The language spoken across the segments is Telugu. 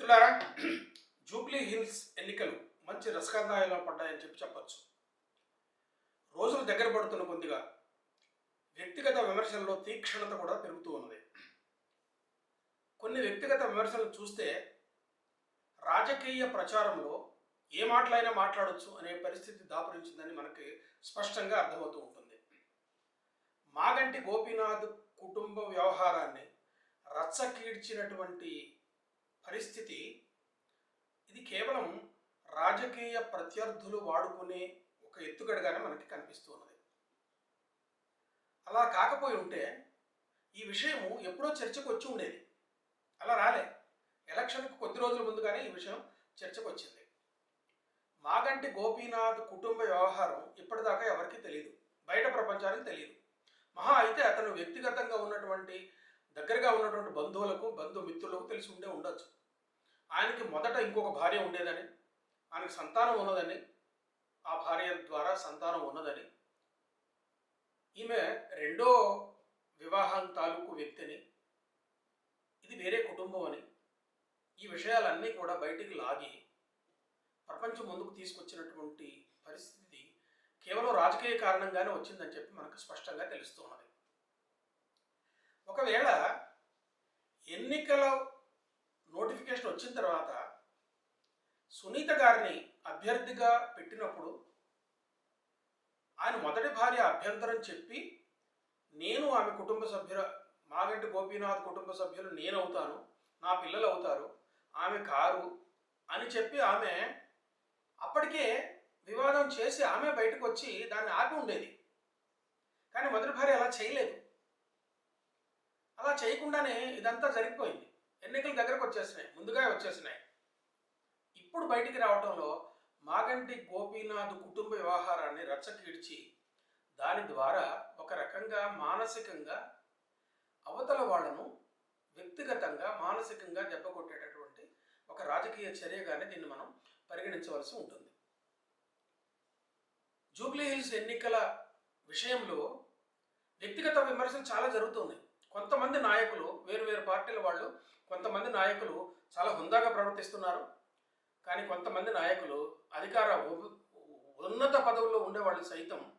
మిత్రులారా జూబ్లీ హిల్స్ ఎన్నికలు మంచి రసకందాయంలో పడ్డాయని చెప్పి చెప్పచ్చు. రోజులు దగ్గర పడుతున్న కొద్దిగా వ్యక్తిగత విమర్శల్లో తీక్షణత కూడా పెరుగుతూ ఉన్నది. కొన్ని వ్యక్తిగత విమర్శలు చూస్తే రాజకీయ ప్రచారంలో ఏ మాటలైనా మాట్లాడవచ్చు అనే పరిస్థితి దాపురించిందని మనకి స్పష్టంగా అర్థమవుతూ ఉంటుంది. మాగంటి గోపీనాథ్ కుటుంబ వ్యవహారాన్ని రచ్చకీడ్చినటువంటి పరిస్థితి. ఇది కేవలం రాజకీయ ప్రత్యర్థులు వాడుకునే ఒక ఎత్తుగడగానే మనకి కనిపిస్తూ ఉన్నది. అలా కాకపోయి ఉంటే ఈ విషయము ఎప్పుడో చర్చకు వచ్చి ఉండేది. అలా రాలే. ఎలక్షన్కు కొద్ది రోజుల ముందుగానే ఈ విషయం చర్చకు వచ్చింది. మాగంటి గోపీనాథ్ కుటుంబ వ్యవహారం ఇప్పటిదాకా ఎవరికీ తెలియదు బయట ప్రపంచానికి తెలియదు మహా అయితే అతను వ్యక్తిగతంగా ఉన్నటువంటి దగ్గరగా ఉన్నటువంటి బంధువులకు బంధుమిత్రులకు తెలిసి ఉండే ఉండొచ్చు. ఆయనకి మొదట ఇంకొక భార్య ఉండేదని ఆయనకి సంతానం ఉన్నదని ఆ భార్య ద్వారా సంతానం ఉన్నదని. ఈమె రెండో వివాహం తాలూకు వ్యక్తిని ఇది వేరే కుటుంబం అని. ఈ విషయాలన్నీ కూడా బయటికి లాగి ప్రపంచం ముందుకు తీసుకొచ్చినటువంటి పరిస్థితి కేవలం రాజకీయ కారణంగానే వచ్చిందని చెప్పి మనకు స్పష్టంగా తెలుస్తున్నది ఒకవేళ ఎన్నికల నోటిఫికేషన్ వచ్చిన తర్వాత సునీత గారిని అభ్యర్థిగా పెట్టినప్పుడు ఆయన మొదటి భార్య అభ్యంతరం చెప్పి నేను ఆమె కుటుంబ సభ్యుల మాగంటి గోపీనాథ్ కుటుంబ సభ్యులు నేను అవుతాను నా పిల్లలు అవుతారు ఆమె కారు అని చెప్పి ఆమె అప్పటికే వివాదం చేసి ఆమె బయటకు వచ్చి దాన్ని ఆపి ఉండేది. కానీ మొదటి భార్య అలా చేయలేదు. అలా చేయకుండానే ఇదంతా జరిగిపోయింది. ఎన్నికలు దగ్గరకు వచ్చేసినాయి ముందుగా వచ్చేసినాయి. ఇప్పుడు బయటికి రావటంలో మాగంటి గోపీనాథ్ కుటుంబ వ్యవహారాన్ని రచ్చకీడ్చి దాని ద్వారా ఒక రకంగా మానసికంగా అవతల వాళ్ళను వ్యక్తిగతంగా మానసికంగా దెబ్బ కొట్టేటటువంటి ఒక రాజకీయ చర్యగానే దీన్ని మనం పరిగణించవలసి ఉంటుంది. జూబ్లీ హిల్స్ ఎన్నికల విషయంలో వ్యక్తిగత విమర్శలు చాలా జరుగుతున్నాయి కొంతమంది నాయకులు వేరు వేరు పార్టీల వాళ్ళు కొంతమంది నాయకులు చాలా హుందాగా ప్రవర్తిస్తున్నారు. కానీ కొంతమంది నాయకులు అధికార ఉ- ఉన్నత పదవుల్లో ఉండేవాళ్ళు సైతం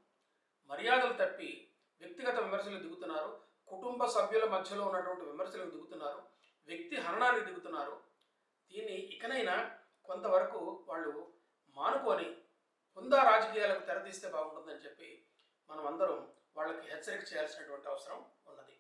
మర్యాదలు తప్పి వ్యక్తిగత విమర్శలు దిగుతున్నారు. కుటుంబ సభ్యుల మధ్యలో ఉన్నటువంటి విమర్శలకు దిగుతున్నారు. వ్యక్తి హరణానికి దిగుతున్నారు. దీన్ని ఇకనైనా కొంతవరకు వాళ్ళు మానుకొని హుందా రాజకీయాలకు తెరతీస్తే బాగుంటుందని చెప్పి మనం అందరం వాళ్ళకి హెచ్చరిక చేయాల్సినటువంటి అవసరం ఉన్నది.